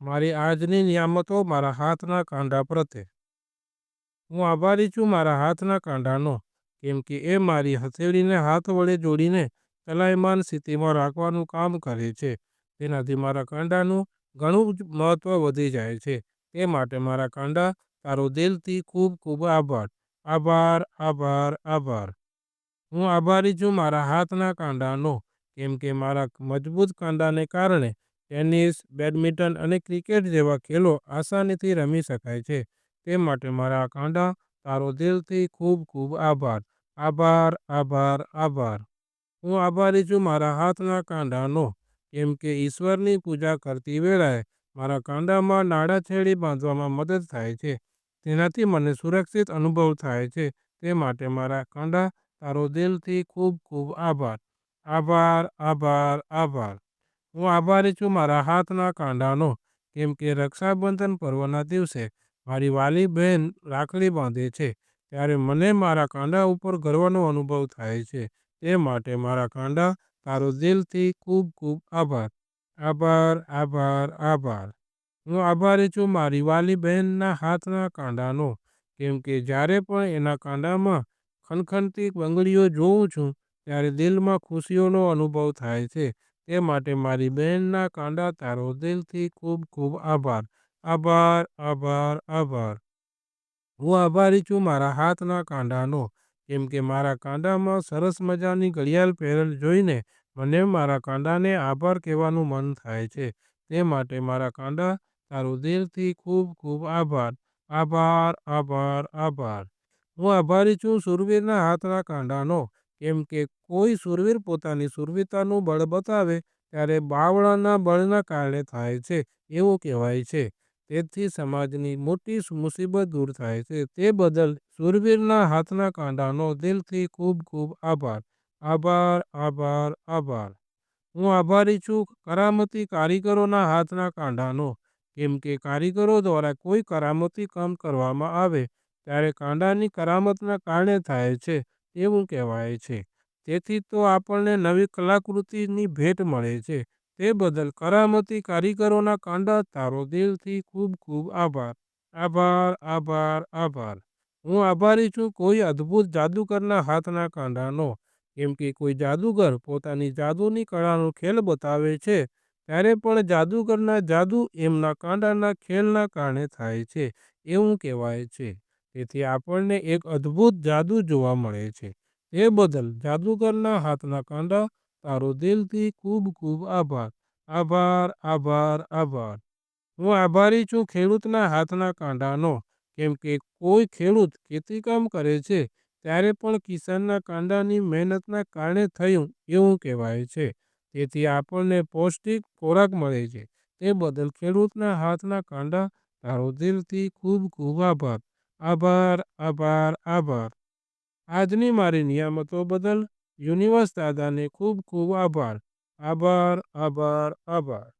મારી આજની નિયામતો મારા હાથના કાંડા પ્રત્યે. હું આભારી છું મારા હાથના કાંડાનો, કેમ કે એ મારી હથેળીને હાથ વડે જોડીને ચલાયમાન સ્થિતિમાં રાખવાનું કામ કરે છે. તેનાથી મારા કાંડાનું ઘણું જ મહત્ત્વ વધી જાય છે. તે માટે મારા કાંડા, તારો દિલથી ખૂબ ખૂબ આભાર. આભાર, આભાર, આભાર. હું આભારી છું મારા હાથના કાંડાનો, કેમ કે મારા મજબૂત કાંડાને કારણે ટેનિસ, બેડમિન્ટન અને ક્રિકેટ જેવા ખેલો આસાનીથી રમી શકાય છે. તે માટે મારા કાંડા, તારો દિલથી ખૂબ ખૂબ આભાર. આભાર, આભાર, આભાર. હું આભારી છું મારા હાથના કાંડાનો, કેમ કે ઈશ્વરની પૂજા કરતી વેળાએ મારા કાંડામાં નાળાછેડી બાંધવામાં મદદ થાય છે. તેનાથી મને સુરક્ષિત અનુભવ થાય છે. તે માટે મારા કાંડા, તારો દિલથી ખૂબ ખૂબ આભાર. આભાર, આભાર, આભાર. હું આભારી છું મારા હાથના કાંડાનો, કેમ કે રક્ષાબંધન પર્વના દિવસે મારી વાલી બહેન રાખડી બાંધે છે, ત્યારે મને મારા કાંડા ઉપર ગર્વનો અનુભવ થાય છે. તે માટે મારા કાંડા, તારો દિલથી ખૂબ ખૂબ આભાર. આભાર, આભાર, આભાર. હું આભારી છું મારી વાલી બહેનના હાથના કાંડાનો, કેમ કે જ્યારે પણ એના કાંડામાં ખનખનતી બંગડીઓ જોઉં છું, ત્યારે દિલમાં ખુશીઓનો અનુભવ થાય છે. તે માટે મારી બહેનના કાંડા, તારો દિલથી ખૂબ ખૂબ આભાર. આભાર, આભાર, આભાર. હું આભારી છું મારા હાથના કાંડાનો, કેમ કે મારા કાંડામાં સરસ મજાની ઘડિયાળ પહેરેલ જોઈને મને મારા કાંડાને આભાર કહેવાનું મન થાય છે. તે માટે મારા કાંડા, તારો દિલથી ખૂબ ખૂબ આભાર. આભાર, આભાર, આભાર. હું આભારી છું સુરવીરના હાથના કાંડાનો, કેમ કે કોઈ સુરવીર પોતાની સુરવીરતાનું બળ બતાવે ત્યારે બાવળાના બળના કારણે થાય છે એવું કહેવાય છે. તેથી સમાજની મોટી મુસીબત દૂર થાય છે. તે બદલ સુરવીરના હાથના કાંડાનો દિલથી ખૂબ ખૂબ આભાર. આભાર, આભાર, આભાર. હું આભારી છું કરામતી કારીગરોના હાથના કાંડાનો, કેમ કે કારીગરો દ્વારા કોઈ કરામતી કામ કરવામાં આવે ત્યારે કાંડાની કરામતના કારણે થાય છે એવું કહેવાય છે. તેથી તો આપણને નવી કલાકૃતિની ભેટ મળે છે. તે બદલ કરામતી કારીગરોના કાંડા, તારો દિલથી ખૂબ ખૂબ આભાર. આભાર, આભાર, આભાર. હું આભારી છું કોઈ અદ્ભુત જાદુગરના હાથના કાંડાનો, કેમ કે કોઈ જાદુગર પોતાની જાદુની કળાનો ખેલ બતાવે છે ત્યારે પણ જાદુગરના જાદુ એમના કાંડાના ખેલના કારણે થાય છે એવું કહેવાય છે. તેથી આપણને એક અદ્ભુત જાદુ જોવા મળે છે. તે બદલ જાદુગરના હાથના કાંડા, તારો દિલથી ખૂબ ખૂબ આભાર. આભાર, આભાર, આભાર. હું આભારી છું ખેડૂતના હાથના કાંડાનો, કેમ કે કોઈ ખેડૂત ખેતીકામ કરે છે ત્યારે પણ કિસાનના કાંડાની મહેનતના કારણે થયું એવું કહેવાય છે. તેથી આપણને પૌષ્ટિક ખોરાક મળે છે. તે બદલ ખેડૂતના હાથના કાંડા, તારો દિલથી ખૂબ ખૂબ આભાર. આભાર, આભાર, આભાર. આજની મારી નિયામતો બદલ યુનિવર્સ દાદાને ખૂબ ખૂબ આભાર. આભાર, આભાર, આભાર.